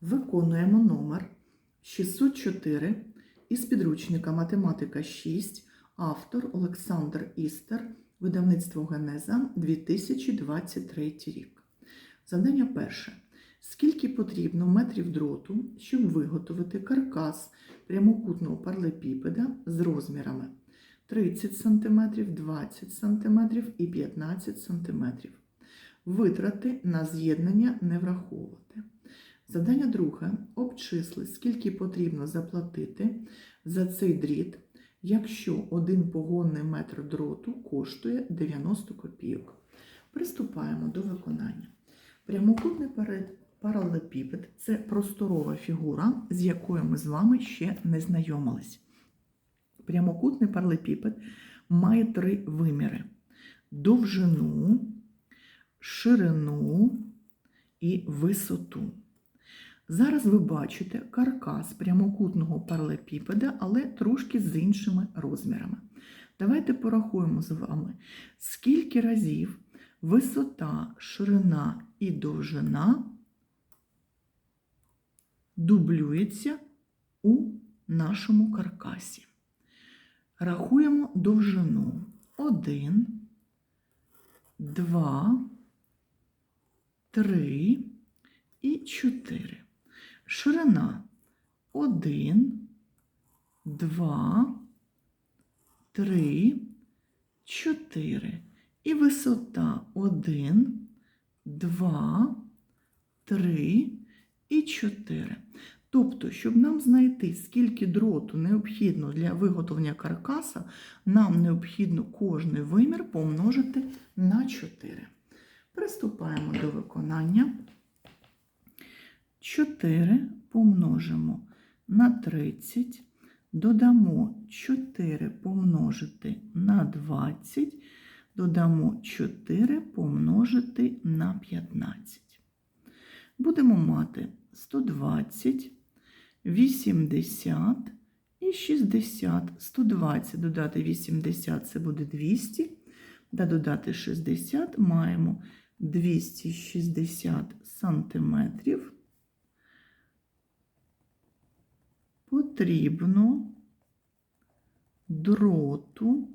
Виконуємо номер 604 із підручника Математика 6, автор Олександр Істер, видавництво Генеза 2023 рік. Завдання перше. Скільки потрібно метрів дроту, щоб виготовити каркас прямокутного паралепіпеда з розмірами 30 см, 20 см і 15 см? Витрати на з'єднання не враховувати. Завдання друге. Обчисли, скільки потрібно заплатити за цей дріт, якщо один погонний метр дроту коштує 90 копійок. Приступаємо до виконання. Прямокутний паралелепіпед – це просторова фігура, з якою ми з вами ще не знайомились. Прямокутний паралелепіпед має три виміри: довжину, ширину і висоту. Зараз ви бачите каркас прямокутного паралепіпеда, але трошки з іншими розмірами. Давайте порахуємо з вами, скільки разів висота, ширина і довжина дублюється у нашому каркасі. Рахуємо довжину. 1, 2, 3 і 4. Ширина 1, 2, 3, 4. І висота 1, 2, 3 і 4. Тобто, щоб нам знайти, скільки дроту необхідно для виготовлення каркаса, нам необхідно кожний вимір помножити на 4. Приступаємо до виконання. 4 помножимо на 30, додамо 4 помножити на 20, додамо 4 помножити на 15. Будемо мати 120, 80 і 60. 120 додати 80 це буде 200, та додати 60 маємо 260 сантиметрів. Потрібно дроту,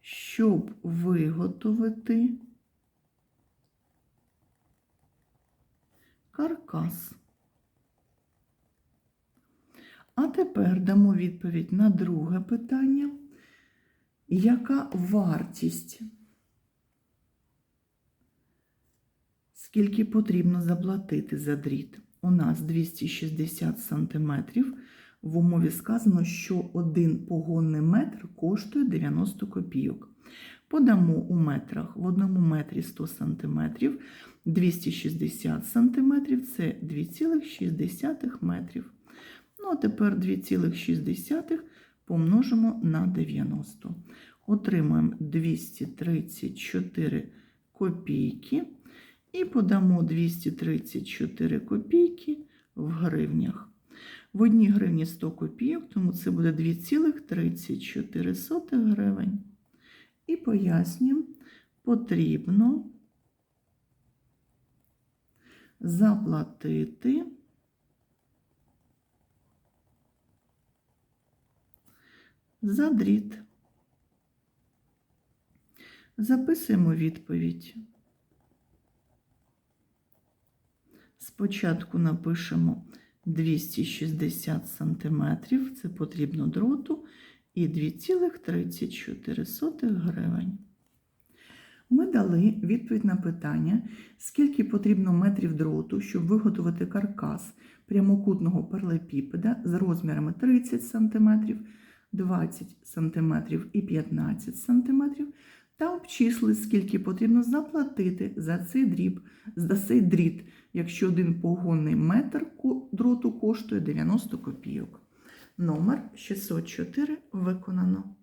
щоб виготовити каркас. А тепер дамо відповідь на друге питання. Яка вартість? Скільки потрібно заплатити за дріт? У нас 260 см. В умові сказано, що один погонний метр коштує 90 копійок. Подамо у метрах в одному метрі 100 см, 260 см це 2,6 метрів. Ну, а тепер 2,6 помножимо на 90. Отримаємо 234 копійки. І подамо 234 копійки в гривнях. В одній гривні 100 копійок, тому це буде 2,34 гривень. І пояснюємо, потрібно заплатити за дріт. Записуємо відповідь. Спочатку напишемо 260 см, це потрібно дроту, і 2,34 гривень. Ми дали відповідь на питання, скільки потрібно метрів дроту, щоб виготовити каркас прямокутного паралепіпеда з розмірами 30 см, 20 см і 15 см, та обчисли, скільки потрібно заплатити за цей дріб, за цей дріт, якщо один погонний метр дроту коштує 90 копійок. Номер 604 виконано.